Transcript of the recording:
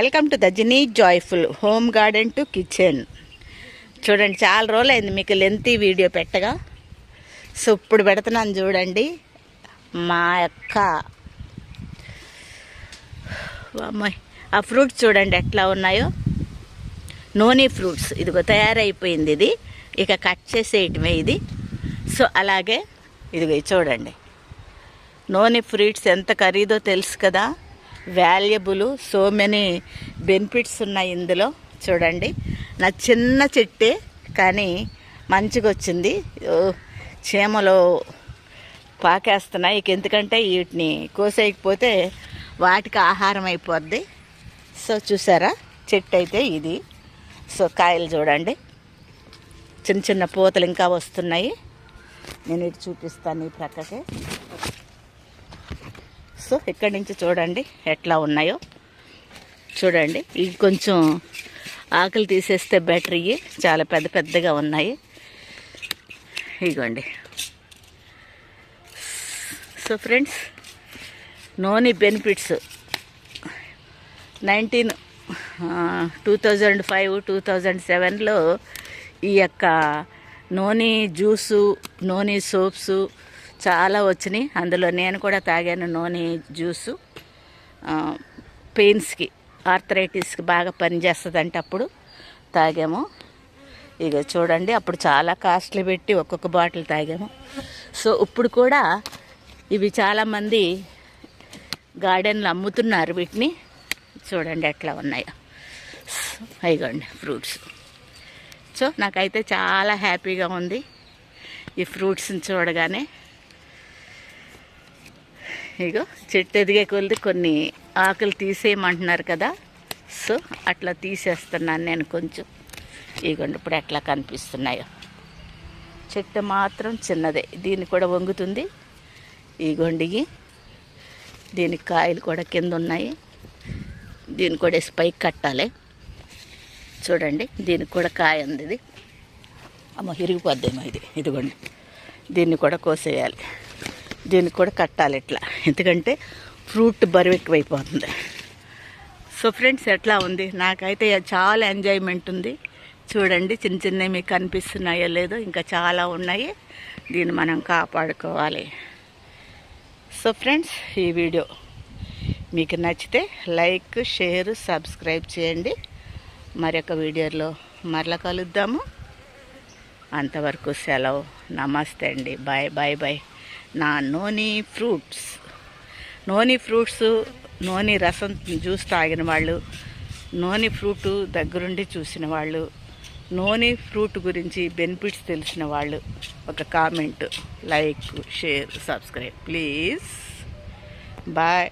Welcome to the joyful home garden to kitchen. చూడండి చాలా రోజులు అయింది మీకు లెంతీ వీడియో పెట్టగా. సో ఇప్పుడు పెడుతున్నాను చూడండి. మా యొక్క అమ్మాయి ఆ ఫ్రూట్స్ చూడండి ఎట్లా ఉన్నాయో. నోనీ ఫ్రూట్స్ ఇదిగో తయారైపోయింది ఇది. ఇక కట్ చేసేయటమే ఇది. సో అలాగే ఇదిగో చూడండి. నోనీ ఫ్రూట్స్ ఎంత ఖరీదో తెలుసు కదా. వాల్యుబుల్ సో మెనీ బెనిఫిట్స్ ఉన్నాయి ఇందులో. చూడండి. నా చిన్న చెట్టే కానీ మంచిగా వచ్చింది చీమలు పాకేస్తున్నాయి ఇక ఎందుకంటే వీటిని కోసేయకపోతే వాటికి ఆహారం అయిపోద్ది. సో చూసారా? చెట్టు అయితే ఇది. సో కాయలు చూడండి. చిన్న చిన్న పూతలు ఇంకా వస్తున్నాయి. నేను ఇటు చూపిస్తాను ఈ ప్రక్కకి. సో ఇక్కడి నుంచి చూడండి ఎట్లా ఉన్నాయో. చూడండి ఇవి కొంచెం ఆకులు తీసేస్తే బెటర్ ఇవి చాలా పెద్ద పెద్దగా ఉన్నాయి. ఇగోండి. So friends noni benefits. Nineteen two thousand five two thousand సెవెన్లో ఈ యొక్క నోని జ్యూసు నోని సోప్స్ చాలా వచ్చినాయి. అందులో నేను కూడా తాగాను నూనె జ్యూసు. పెయిన్స్కి ఆర్థరైటిస్కి బాగా పనిచేస్తుందంటే అప్పుడు తాగాము. ఇక చూడండి అప్పుడు చాలా కాస్ట్లీ పెట్టి ఒక్కొక్క బాటిల్ తాగాము. సో ఇప్పుడు కూడా ఇవి చాలామంది గార్డెన్లో అమ్ముతున్నారు వీటిని. చూడండి ఎట్లా ఉన్నాయో. అయిగోండి ఫ్రూట్స్. సో నాకైతే చాలా హ్యాపీగా ఉంది ఈ ఫ్రూట్స్ని చూడగానే. ఇగో చెట్టు ఎదిగే కొలిది కొన్ని ఆకులు తీసేయమంటున్నారు కదా. సో అట్లా తీసేస్తున్నాను నేను కొంచెం. ఇగోండి ఇప్పుడు ఎట్లా కనిపిస్తున్నాయో. చెట్టు మాత్రం చిన్నదే. దీన్ని కూడా వంగుతుంది. ఇగోండి దీనికి కాయలు కూడా కింద ఉన్నాయి. దీన్ని కూడా స్పైక్ కట్టాలి. చూడండి దీనికి కూడా కాయ ఉంది ఇది. అమ్మ ఇరిగిపోద్దేమో ఇది. ఇదిగోండి. దీన్ని కూడా కోసేయాలి. దీనికి కూడా కట్టాలి ఇట్లా. ఎందుకంటే ఫ్రూట్ బరువు ఎక్కువైపోతుంది. సో ఫ్రెండ్స్ ఎట్లా ఉంది? నాకైతే చాలా ఎంజాయ్మెంట్ ఉంది. చూడండి చిన్న చిన్నవి మీకు కనిపిస్తున్నాయో లేదో ఇంకా చాలా ఉన్నాయి. దీన్ని మనం కాపాడుకోవాలి. సో ఫ్రెండ్స్ ఈ వీడియో మీకు నచ్చితే లైక్ షేర్ సబ్స్క్రైబ్ చేయండి. మరొక వీడియోలో మరలా కలుద్దాము. అంతవరకు సెలవు. నమస్తే అండి. Bye bye bye. నా నోని ఫ్రూట్స్. నోని ఫ్రూట్స్ నోని రసం జ్యూస్ తాగిన వాళ్ళు నోని ఫ్రూట్ దగ్గరుండి చూసిన వాళ్ళు నోని ఫ్రూట్ గురించి బెనిఫిట్స్ తెలిసిన వాళ్ళు ఒక comment like share subscribe please. Bye.